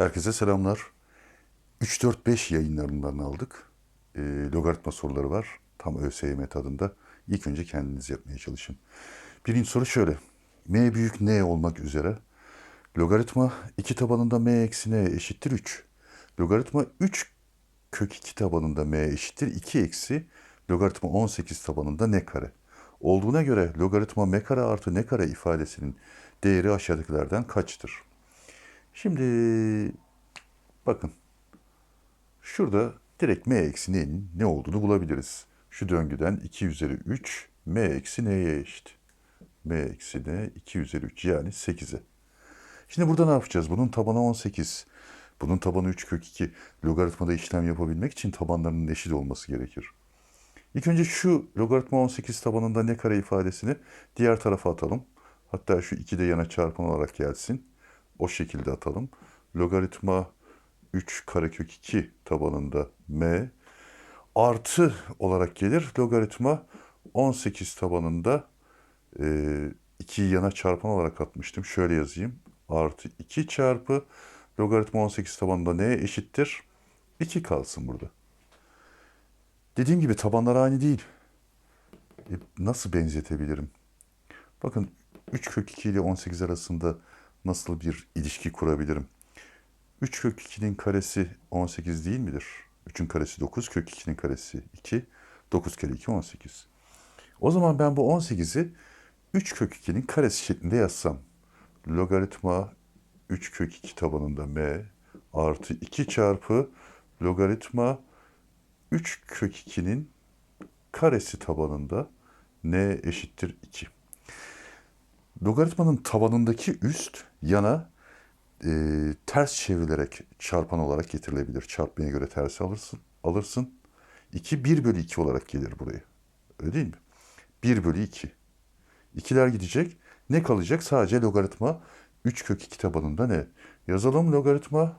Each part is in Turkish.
Herkese selamlar. 3-4-5 yayınlarından aldık. E, logaritma soruları var. Tam ÖSYM tadında. İlk önce kendiniz yapmaya çalışın. Birinci soru şöyle. M büyük N olmak üzere. Logaritma 2 tabanında M eksi N eşittir 3. Logaritma 3 kök 2 tabanında M eşittir 2 eksi logaritma 18 tabanında N kare. Olduğuna göre logaritma M kare artı N kare ifadesinin değeri aşağıdakilerden kaçtır? Şimdi bakın şurada direkt m eksi n'nin ne olduğunu bulabiliriz. Şu döngüden 2 üzeri 3 m eksi n'ye eşit. m eksi n 2 üzeri 3 yani 8'e. Şimdi burada ne yapacağız? Bunun tabanı 18. Bunun tabanı 3 kök 2. Logaritmada işlem yapabilmek için tabanlarının eşit olması gerekir. İlk önce şu logaritma 18 tabanında ne kare ifadesini diğer tarafa atalım. Hatta şu 2 de yana çarpan olarak gelsin. O şekilde atalım. Logaritma 3 karekök 2 tabanında m artı olarak gelir. Logaritma 18 tabanında e, 2'yi yana çarpan olarak atmıştım. Şöyle yazayım. Artı 2 çarpı logaritma 18 tabanında n eşittir? 2 kalsın burada. Dediğim gibi tabanlar aynı değil. E, nasıl benzetebilirim? Bakın 3 kök 2 ile 18 arasında nasıl bir ilişki kurabilirim? 3 kök 2'nin karesi 18 değil midir? 3'ün karesi 9, kök 2'nin karesi 2. 9 kere 2 18. O zaman ben bu 18'i 3 kök 2'nin karesi şeklinde yazsam. Logaritma 3 kök 2 tabanında m artı 2 çarpı logaritma 3 kök 2'nin karesi tabanında n eşittir 2. Logaritmanın tabanındaki üst yana e, ters çevrilerek çarpan olarak getirilebilir. Çarpmaya göre tersi alırsın. alırsın. 2 1 bölü 2 olarak gelir buraya. Öyle değil mi? 1 bölü 2. İkiler gidecek. Ne kalacak? Sadece logaritma 3 kök 2 tabanında ne? Yazalım logaritma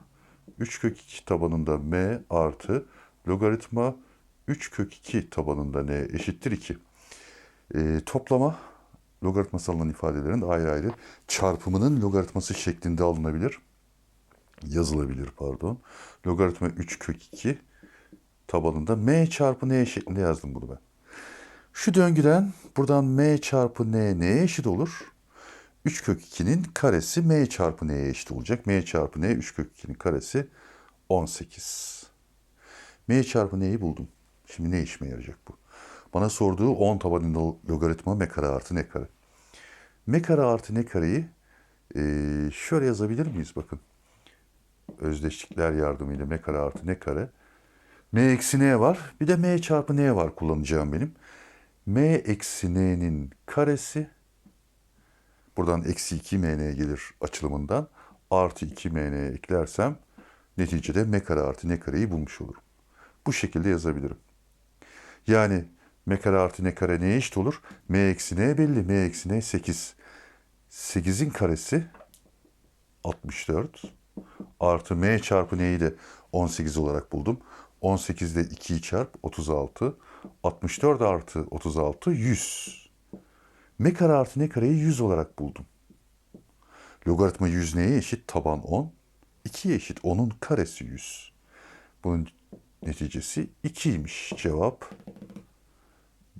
3 kök 2 tabanında m artı logaritma 3 kök 2 tabanında n eşittir 2. E, toplama logaritması alınan ifadelerin ayrı ayrı çarpımının logaritması şeklinde alınabilir. Yazılabilir pardon. Logaritma 3 kök 2 tabanında m çarpı n şeklinde yazdım bunu ben. Şu döngüden buradan m çarpı n neye eşit olur? 3 kök 2'nin karesi m çarpı n'ye eşit olacak. m çarpı n 3 kök 2'nin karesi 18. m çarpı n'yi buldum. Şimdi ne işime yarayacak bu? Bana sorduğu 10 tabanında logaritma m kare artı n kare. m kare artı n kareyi e, şöyle yazabilir miyiz bakın. Özdeşlikler yardımıyla m kare artı n kare. m eksi n var. Bir de m çarpı n var kullanacağım benim. m eksi n'nin karesi buradan eksi 2 mn gelir açılımından. Artı 2 mn eklersem neticede m kare artı n kareyi bulmuş olurum. Bu şekilde yazabilirim. Yani m kare artı n kare neye eşit olur? m eksi n belli. m eksi n 8. 8'in karesi 64 artı m çarpı n'yi de 18 olarak buldum. 18 ile 2'yi çarp 36. 64 artı 36 100. m kare artı n kareyi 100 olarak buldum. Logaritma 100 neye eşit? Taban 10. 2'ye eşit. 10'un karesi 100. Bunun neticesi 2'ymiş. Cevap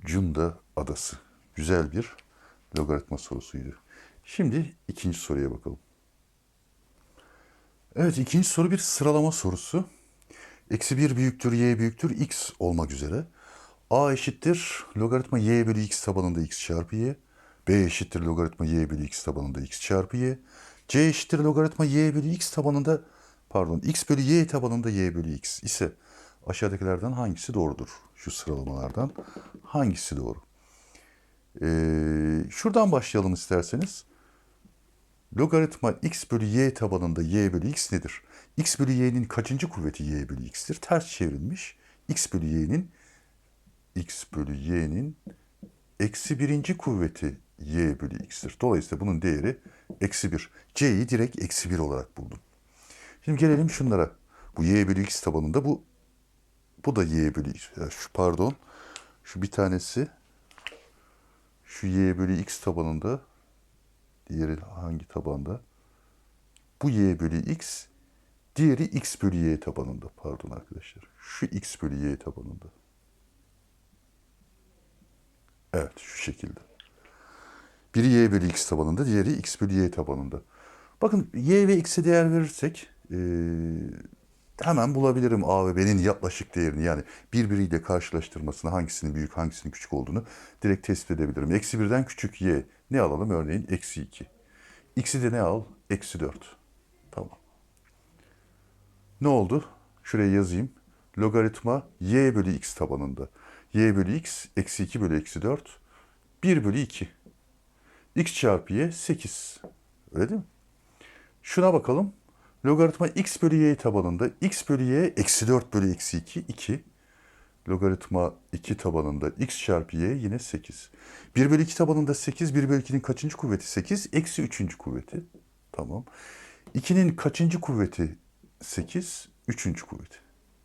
Cunda Adası. Güzel bir logaritma sorusuydu. Şimdi ikinci soruya bakalım. Evet ikinci soru bir sıralama sorusu. Eksi 1 büyüktür y büyüktür x olmak üzere. a eşittir logaritma y bölü x tabanında x çarpı y. b eşittir logaritma y bölü x tabanında x çarpı y. c eşittir logaritma y bölü x tabanında pardon x bölü y tabanında y bölü x ise aşağıdakilerden hangisi doğrudur? Şu sıralamalardan hangisi doğru? Ee, şuradan başlayalım isterseniz. Logaritma x bölü y tabanında y bölü x nedir? x bölü y'nin kaçıncı kuvveti y bölü x'tir? Ters çevrilmiş. x bölü y'nin x bölü y'nin eksi birinci kuvveti y bölü x'tir. Dolayısıyla bunun değeri eksi bir. c'yi direkt eksi bir olarak buldum. Şimdi gelelim şunlara. Bu y bölü x tabanında bu bu da y bölü x. Şu pardon. Şu bir tanesi şu y bölü x tabanında diğeri hangi tabanda? Bu y bölü x Diğeri x bölü y tabanında. Pardon arkadaşlar. Şu x bölü y tabanında. Evet şu şekilde. Biri y bölü x tabanında, diğeri x bölü y tabanında. Bakın y ve x'e değer verirsek eee, hemen bulabilirim a ve b'nin yaklaşık değerini. Yani birbiriyle karşılaştırmasını hangisinin büyük hangisinin küçük olduğunu direkt tespit edebilirim. Eksi birden küçük y. Ne alalım? Örneğin eksi 2. X'i de ne al? Eksi 4. Tamam. Ne oldu? Şuraya yazayım. Logaritma y bölü x tabanında. y bölü x eksi 2 bölü eksi 4. 1 bölü 2. x çarpı y 8. Öyle değil mi? Şuna bakalım. Logaritma x bölü y tabanında x bölü y eksi 4 bölü eksi 2 2. Logaritma 2 tabanında x çarpı y yine 8. 1 bölü 2 tabanında 8. 1 bölü 2'nin kaçıncı kuvveti 8? Eksi 3. kuvveti. Tamam. 2'nin kaçıncı kuvveti 8? 3. kuvveti.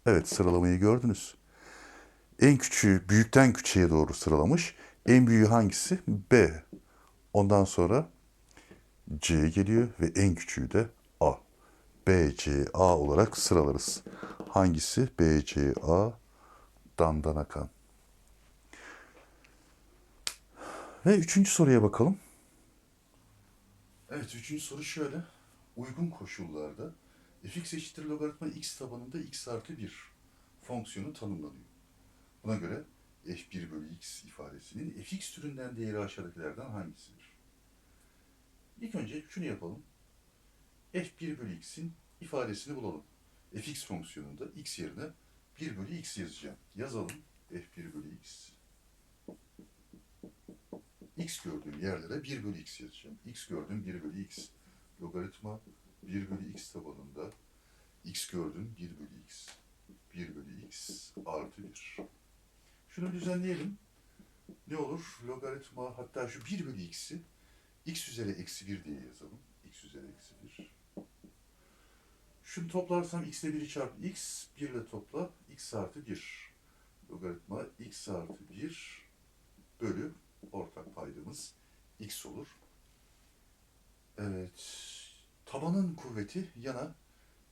Evet sıralamayı gördünüz. En küçüğü büyükten küçüğe doğru sıralamış. En büyüğü hangisi? B. Ondan sonra C geliyor ve en küçüğü de. B, C, A olarak sıralarız. Hangisi? B, C, A, Dandanakan. Ve üçüncü soruya bakalım. Evet, üçüncü soru şöyle. Uygun koşullarda fx eşittir logaritma x tabanında x artı 1 fonksiyonu tanımlanıyor. Buna göre f1 bölü x ifadesinin fx türünden değeri aşağıdakilerden hangisidir? İlk önce şunu yapalım. F1 bölü x'in ifadesini bulalım. fx fonksiyonunda x yerine 1 bölü x yazacağım. Yazalım f1 bölü x. x gördüğüm yerlere 1 bölü x yazacağım. x gördüğüm 1 bölü x. Logaritma 1 bölü x tabanında x gördüğüm 1 bölü x. 1 bölü x artı 1. Şunu düzenleyelim. Ne olur? Logaritma hatta şu 1 bölü x'i x üzeri eksi 1 diye yazalım. x üzeri eksi 1. Şunu toplarsam x ile 1'i çarp x, 1 ile topla x artı 1. Logaritma x artı 1 bölü ortak paydamız x olur. Evet. Tabanın kuvveti yana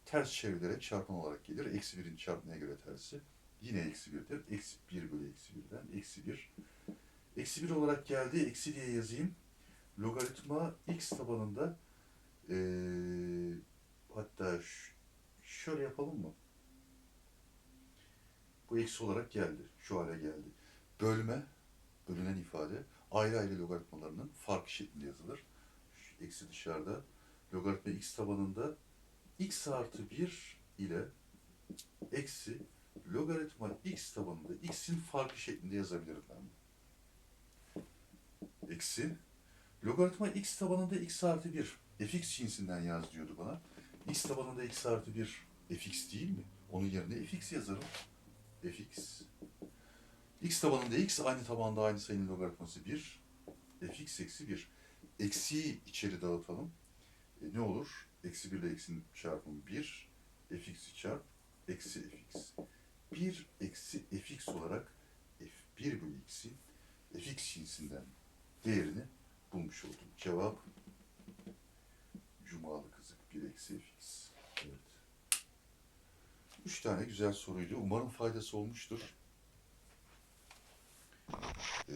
ters çevrilerek çarpan olarak gelir. Eksi 1'in çarpmaya göre tersi. Yine eksi 1'dir. Eksi 1 bölü eksi 1'den eksi 1. Eksi 1 olarak geldi. Eksi diye yazayım. Logaritma x tabanında eee, hatta şöyle yapalım mı? Bu eksi olarak geldi. Şu hale geldi. Bölme, bölünen ifade ayrı ayrı logaritmalarının farkı şeklinde yazılır. Şu eksi dışarıda. Logaritma x tabanında x artı 1 ile eksi logaritma x tabanında x'in farkı şeklinde yazabilirim ben. Eksi logaritma x tabanında x artı 1 fx cinsinden yaz diyordu bana. X tabanında x artı 1 fx değil mi? Onun yerine fx yazarım. fx x tabanında x aynı tabanda aynı sayının logaritması 1. fx eksi 1. Eksiyi içeri dağıtalım. E, ne olur? Eksi 1 ile eksinin çarpımı 1. fx'i çarp. Eksi fx. 1 eksi fx olarak f1 bölü x'in fx cinsinden değerini bulmuş oldum. Cevap Cumalı kızık 1 eksi. Evet. Üç tane güzel soruydu. Umarım faydası olmuştur. Ee,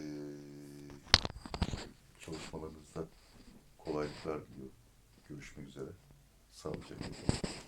çalışmalarınızda kolaylıklar diliyorum. Görüşmek üzere. Sağlıcakla kalın.